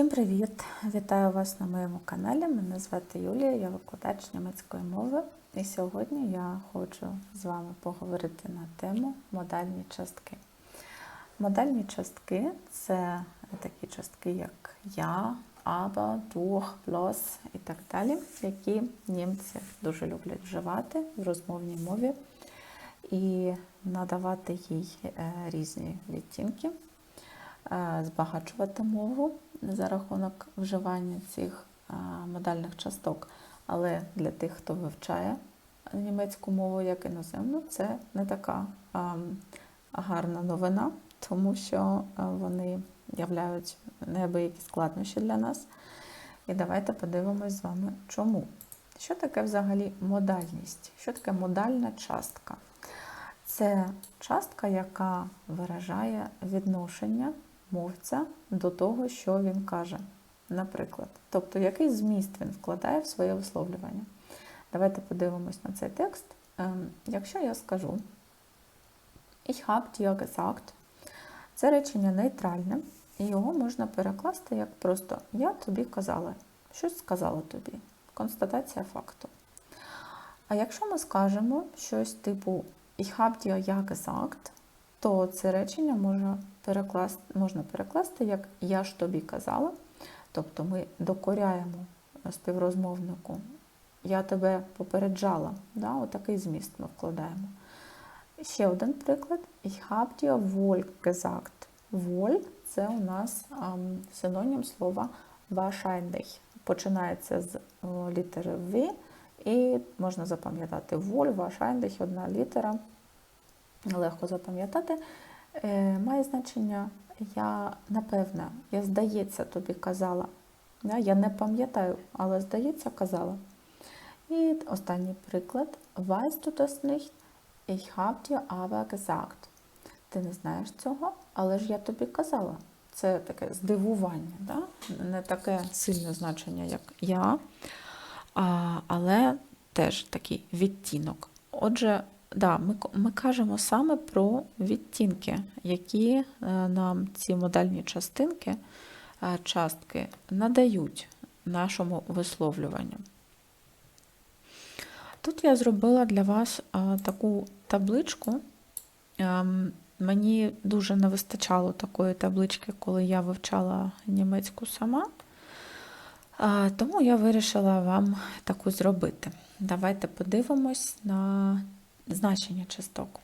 Всім привіт! Вітаю вас на моєму каналі. Мене звати Юлія, я викладач німецької мови. І сьогодні я хочу з вами поговорити на тему модальні частки. Модальні частки це такі частки, як я, aber, durch, bloß і так далі, які німці дуже люблять вживати в розмовній мові і надавати їй е, різні відтінки збагачувати мову за рахунок вживання цих е, модальних часток. Але для тих, хто вивчає німецьку мову як іноземну, це не така ем, гарна новина, тому що е, вони являють неабиякі складнощі для нас. І давайте подивимось з вами, чому. Що таке взагалі модальність? Що таке модальна частка? Це частка, яка виражає відношення мовця до того, що він каже. Наприклад, тобто, який зміст він вкладає в своє висловлювання. Давайте подивимось на цей текст. Ем, Якщо я скажу Ich hab dir gesagt, це речення нейтральне, і його можна перекласти як просто Я тобі казала, щось сказала тобі. Констатація факту. А якщо ми скажемо щось типу Ich hab dir ja gesagt, то це речення можна перекласти, можна перекласти як Я ж тобі казала. Тобто ми докоряємо співрозмовнику. Я тебе попереджала. Да? Отакий зміст ми вкладаємо. Ще один приклад. Ich hab dir wohl gesagt. Wohl – це у нас синонім слова wahrscheinlich. Починається з літери В, і можна запам'ятати wohl, wahrscheinlich, одна літера. Легко запам'ятати. Е, має значення я напевне, я здається, тобі казала. Я не пам'ятаю, але здається, казала. І останній приклад. Weißt du das nicht? Ich hab dir aber gesagt. Ти не знаєш цього, але ж я тобі казала. Це таке здивування, да? не таке сильне значення, як я, а, але теж такий відтінок. Отже, да, ми, ми кажемо саме про відтінки, які е, нам ці модальні частинки, е, частки надають нашому висловлюванню. Тут я зробила для вас е, таку табличку. Ем, Мені дуже не вистачало такої таблички, коли я вивчала німецьку сама. Тому я вирішила вам таку зробити. Давайте подивимось на значення часток.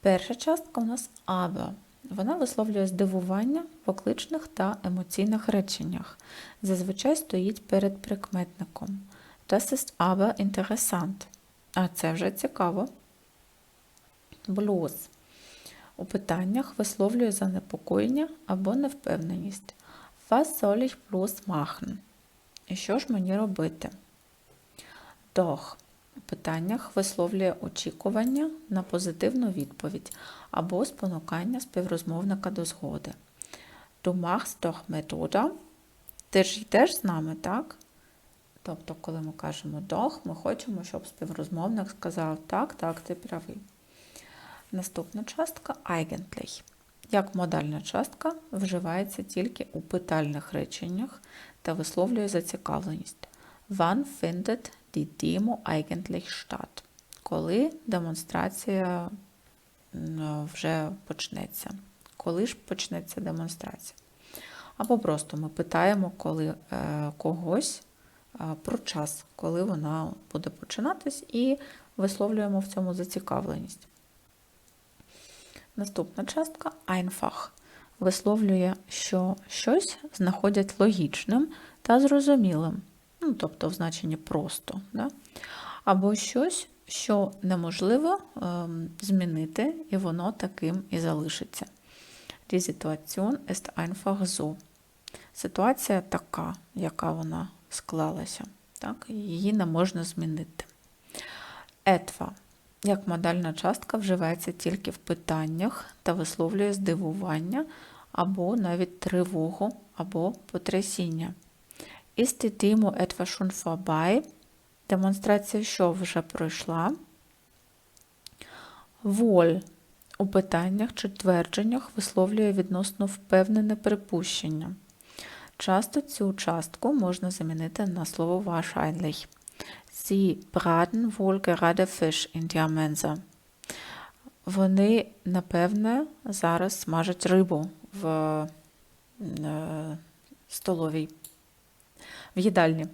Перша частка у нас aber. Вона висловлює здивування в окличних та емоційних реченнях. Зазвичай стоїть перед прикметником. Das ist aber interessant. А це вже цікаво. Bloß. У питаннях висловлює занепокоєння або невпевненість. Was soll ich bloß machen? І що ж мені робити? Doch. Питаннях висловлює очікування на позитивну відповідь або спонукання співрозмовника до згоди. Du machst doch mit? Ти ж йдеш з нами, так? Тобто, коли ми кажемо doch, ми хочемо, щоб співрозмовник сказав так, так, ти правий. Наступна частка eigentlich. Як модальна частка вживається тільки у питальних реченнях та висловлює зацікавленість. Wann findet die Demo eigentlich statt? Коли демонстрація вже почнеться? Коли ж почнеться демонстрація? Або просто ми питаємо коли, е, когось е, про час, коли вона буде починатись, і висловлюємо в цьому зацікавленість. Наступна частка einfach висловлює, що щось знаходять логічним та зрозумілим, ну, тобто в значенні просто, да? або щось, що неможливо ем, змінити, і воно таким і залишиться. Die Situation ist einfach so. Ситуація така, яка вона склалася. Так? Її не можна змінити. Etwa як модальна частка вживається тільки в питаннях та висловлює здивування або навіть тривогу або потрясіння. Ist die Demo etwa schon vorbei? Демонстрація що вже пройшла. Воль у питаннях чи твердженнях висловлює відносно впевнене припущення. Часто цю частку можна замінити на слово wahrscheinlich. Sie braten wohl gerade Fisch in der Mensa. Вони, напевне, зараз смажать рибу в е, столовій, в їдальні.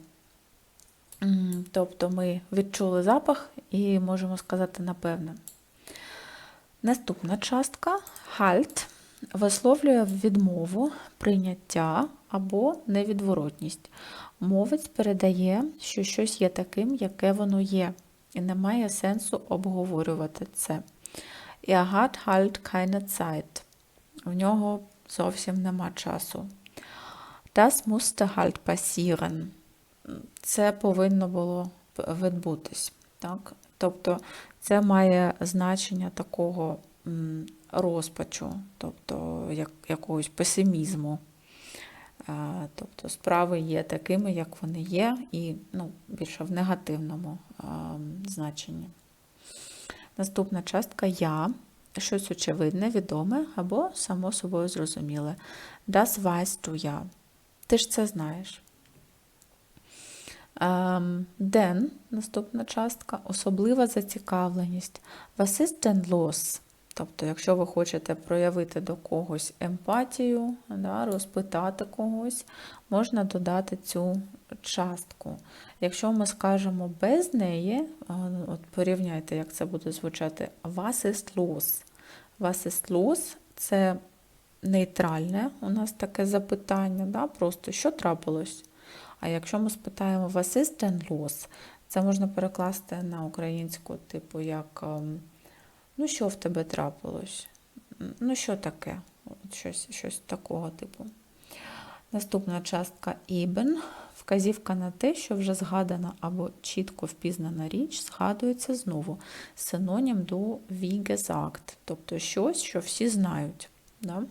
Тобто ми відчули запах і можемо сказати напевне. Наступна частка halt висловлює відмову, прийняття або невідворотність. Мовець передає, що щось є таким, яке воно є, і немає сенсу обговорювати це. Er hat halt keine Zeit. В нього зовсім нема часу. Das musste halt passieren. Це повинно було відбутись. Так? Тобто це має значення такого розпачу, тобто як, якогось песимізму. Тобто справи є такими, як вони є, і ну, більше в негативному значенні. Наступна частка я. Щось очевидне, відоме або само собою зрозуміле. Das weißt du ja. Ти ж це знаєш. Ем, Den, наступна частка, особлива зацікавленість. Denn los? Тобто, якщо ви хочете проявити до когось емпатію, да, розпитати когось, можна додати цю частку. Якщо ми скажемо без неї, от порівняйте, як це буде звучати, was ist los? Was ist los? Це нейтральне у нас таке запитання, да, просто що трапилось? А якщо ми спитаємо ist denn los? Це можна перекласти на українську, типу, як ем, ну що в тебе трапилось? Ну, що таке? От щось, щось такого типу. Наступна частка eben. Вказівка на те, що вже згадана або чітко впізнана річ, згадується знову. Синонім до gesagt, тобто щось, що всі знають. Да?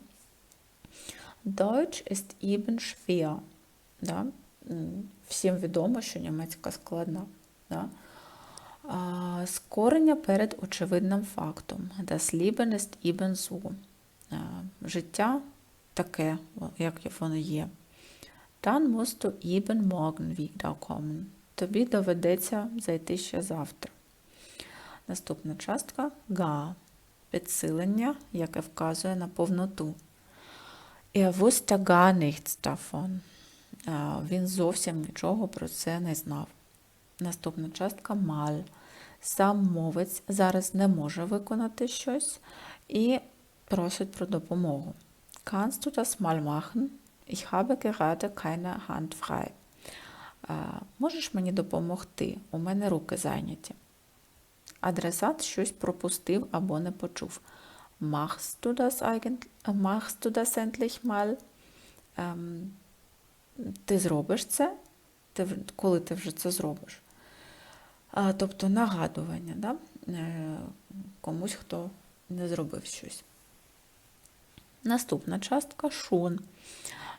Deutsch ist eben schwer. Да? Всім відомо, що німецька складна. Да? Скорення перед очевидним фактом. Das Leben ist eben so. Життя таке, як воно є. Dann musst du eben morgen wiederkommen. Тобі доведеться зайти ще завтра. Наступна частка ga. Підсилення, яке вказує на повноту. Er wusste gar nichts davon. Він зовсім нічого про це не знав. Наступна частка mal. Сам мовець зараз не може виконати щось і просить про допомогу. Kannst du das mal machen? Ich habe gerade keine Hand frei. Можеш мені допомогти? У мене руки зайняті. Адресат щось пропустив або не почув. Machst du das, eigentlich, machst du das endlich mal? Ем, ти зробиш це, ти, коли ти вже це зробиш. А, тобто нагадування да? е, комусь, хто не зробив щось. Наступна частка шун.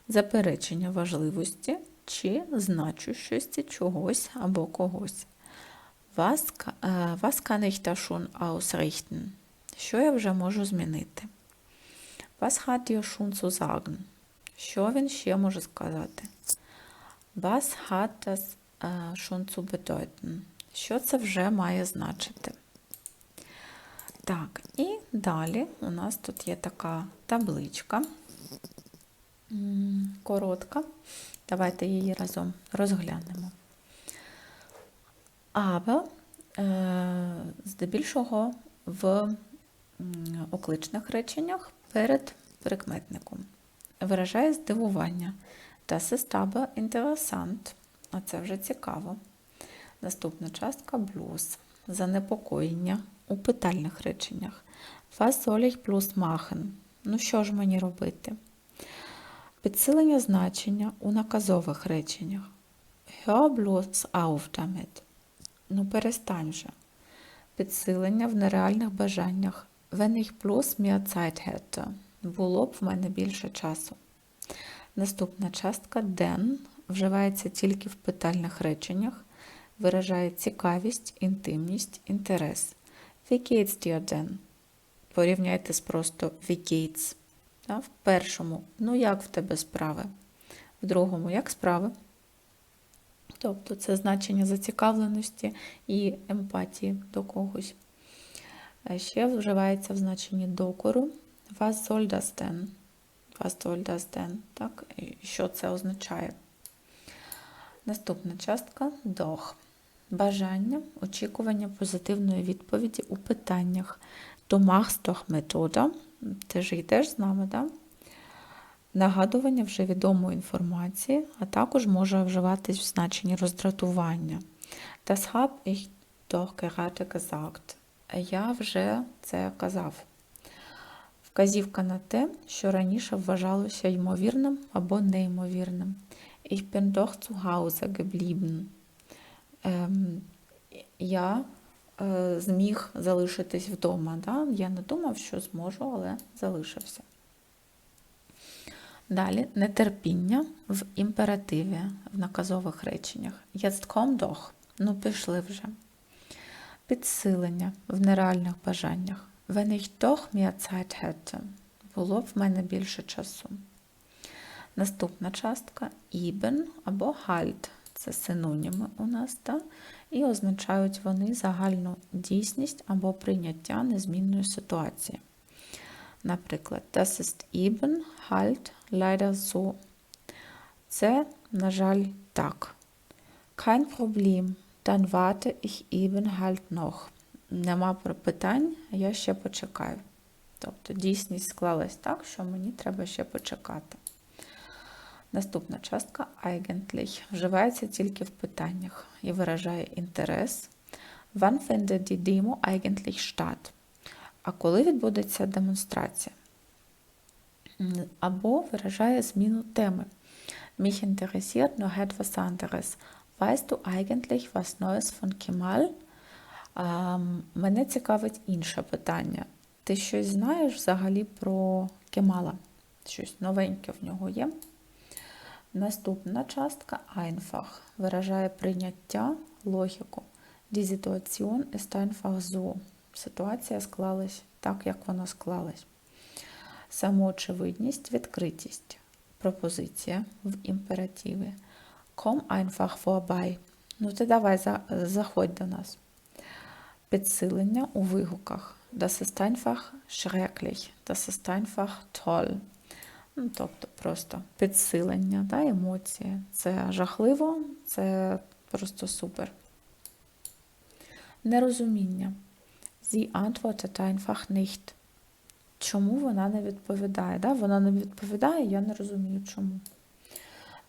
Заперечення важливості чи значущості чогось або когось. Was, was kann ich da schon ausrichten? Що я вже можу змінити? Was hat dir schon zu sagen? Що він ще може сказати? Was hat das schon zu bedeuten? Що це вже має значити? Так, і далі у нас тут є така табличка коротка. Давайте її разом розглянемо. Aber е, здебільшого в окличних реченнях перед прикметником виражає здивування. Das ist aber interessant. А це вже цікаво. Наступна частка блюз. Занепокоєння у питальних реченнях. Was soll ich bloß machen? Ну що ж мені робити? Підсилення значення у наказових реченнях. Hör bloß auf damit. Ну перестань же. Підсилення в нереальних бажаннях. Wenn ich bloß mehr Zeit hätte. Було б в мене більше часу. Наступна частка den вживається тільки в питальних реченнях, виражає цікавість, інтимність, інтерес. Wie geht's dir denn? Порівняйте з просто wie geht's. В першому, ну як в тебе справи? в другому як справи. Тобто це значення зацікавленості і емпатії до когось. Ще вживається в значенні докору. Das denn? Так? Що це означає? Наступна частка doch. Бажання, очікування позитивної відповіді у питаннях. Machst метода. Ти ж йдеш з нами, так? Нагадування вже відомої інформації, а також може вживатись в значенні роздратування. Das hab ich doch gerade gesagt. Я вже це казав. Вказівка на те, що раніше вважалося ймовірним або неймовірним. Ich bin doch zu Hause geblieben. Ем, я е, зміг залишитись вдома. Да? Я не думав, що зможу, але залишився. Далі нетерпіння в імперативі, в наказових реченнях. Jetzt komm doch. Ну, пішли вже. Підсилення в нереальних бажаннях. Wenn ich doch mehr Zeit hätte. Було в мене більше часу. Наступна частка eben або halt. Це синоніми у нас, так? і означають вони загальну дійсність або прийняття незмінної ситуації. Наприклад, das ist eben halt leider so. Це, на жаль, так. Kein Problem, dann warte ich eben halt noch. Нема питань, я ще почекаю. Тобто дійсність склалась так, що мені треба ще почекати. Наступна частка eigentlich вживається тільки в питаннях і виражає інтерес. Wann findet die Demo eigentlich statt? А коли відбудеться демонстрація? Або виражає зміну теми. Mich interessiert noch etwas anderes. Weißt du eigentlich was Neues von Kemal? Мене цікавить інше питання. Ти щось знаєш взагалі про Кемала? Щось новеньке в нього є? Наступна частка einfach виражає прийняття, логіку. Die Situation ist einfach so. Ситуація склалась так, як вона склалась. Самоочевидність, відкритість. Пропозиція в імперативі. Komm einfach vorbei. Ну ти давай заходь до нас. Підсилення у вигуках. Das ist einfach schrecklich. Das ist einfach toll. Ну, Тобто просто підсилення, да, емоції. Це жахливо, це просто супер. Нерозуміння. Sie antwortet einfach nicht. Чому вона не відповідає? Да? Вона не відповідає, я не розумію чому.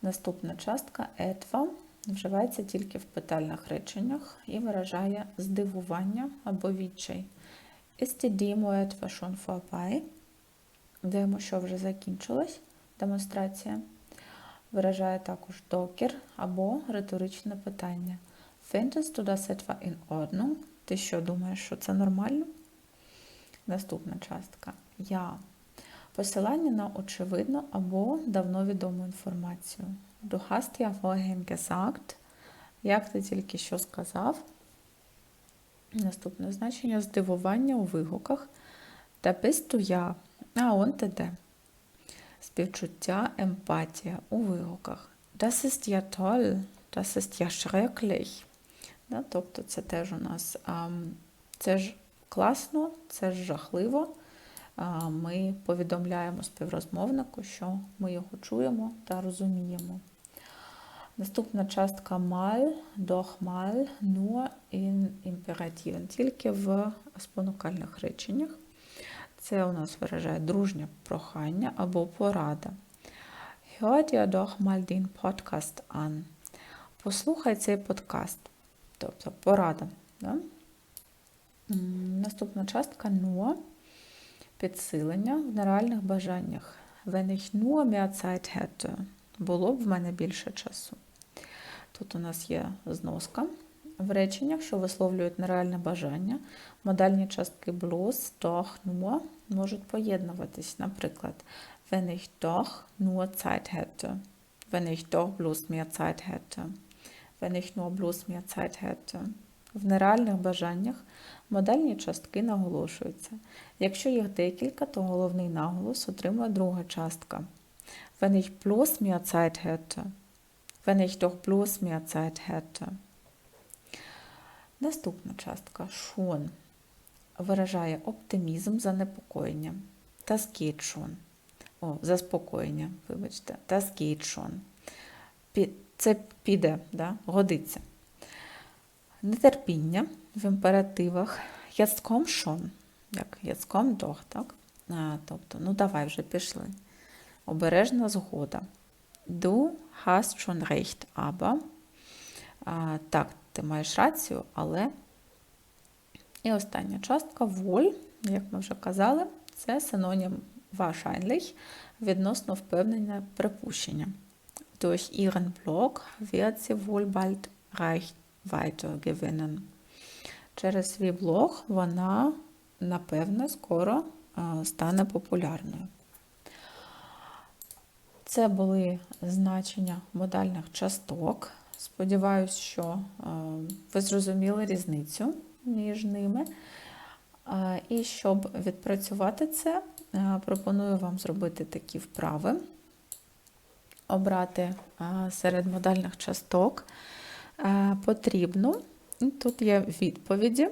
Наступна частка етва вживається тільки в питальних реченнях і виражає здивування або відчай. Die Demo etwa schon? Демо, що вже закінчилась демонстрація. Виражає також докір або риторичне питання. Du das etwa in Ordnung? Ти що думаєш, що це нормально? Наступна частка. Я. Посилання на очевидну або давно відому інформацію. Du hast ja vorhin gesagt, як ти тільки що сказав. Наступне значення здивування у вигуках. Та du ja. А он ти де. Співчуття, емпатія у вигуках. Das ist ja toll, das ist ja schrecklich. Да, Тобто це теж у нас а, це ж класно, це ж жахливо. Ми повідомляємо співрозмовнику, що ми його чуємо та розуміємо. Наступна частка mal, doch mal, nur in Imperativen, тільки в спонукальних реченнях. Це у нас виражає дружнє прохання або порада. Hör dir doch mal den Podcast an. Послухай цей подкаст. Тобто порада. Да? Наступна частка nur. Підсилення в нереальних бажаннях. Wenn ich nur mehr Zeit hätte. Було б в мене більше часу. Тут у нас є зноска. В реченнях, що висловлюють нереальне бажання, модальні частки bloß, doch, nur можуть поєднуватись. Наприклад, wenn ich doch nur Zeit hätte. Wenn ich doch bloß mehr Zeit hätte. Wenn ich nur bloß mehr Zeit hätte. В нереальних бажаннях модальні частки наголошуються. Якщо їх декілька, то головний наголос отримує друга частка. wenn ich bloß mehr Zeit hätte. Wenn ich doch bloß mehr Zeit hätte. Наступна частка schon виражає оптимізм, занепокоєння. Das geht schon. О, заспокоєння, вибачте. Das geht schon. Це піде, да? годиться. Нетерпіння в імперативах. Komm schon. Як jetzt komm так? А, тобто, ну давай вже пішли. Обережна згода. Du hast schon recht, aber. А, так, ти маєш рацію, але. І остання частка воль, як ми вже казали, це синонім wahrscheinlich відносно впевнення припущення. Durch ihren Blog wird sie wohl bald Reichweite gewinnen. Через свій блог вона, напевно, скоро стане популярною. Це були значення модальних часток. Сподіваюсь, що е, ви зрозуміли різницю між ними. Е, І щоб відпрацювати це, е, пропоную вам зробити такі вправи, обрати е, серед модальних часток е, потрібну. І Тут є відповіді.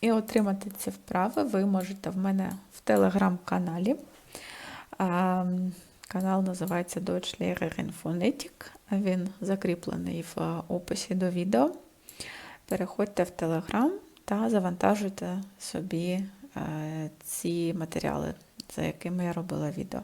І отримати ці вправи ви можете в мене в телеграм-каналі. Ем, Канал називається Deutsch Lehrerin Phonetik. Він закріплений в описі до відео. Переходьте в Телеграм та завантажуйте собі е, ці матеріали, за якими я робила відео.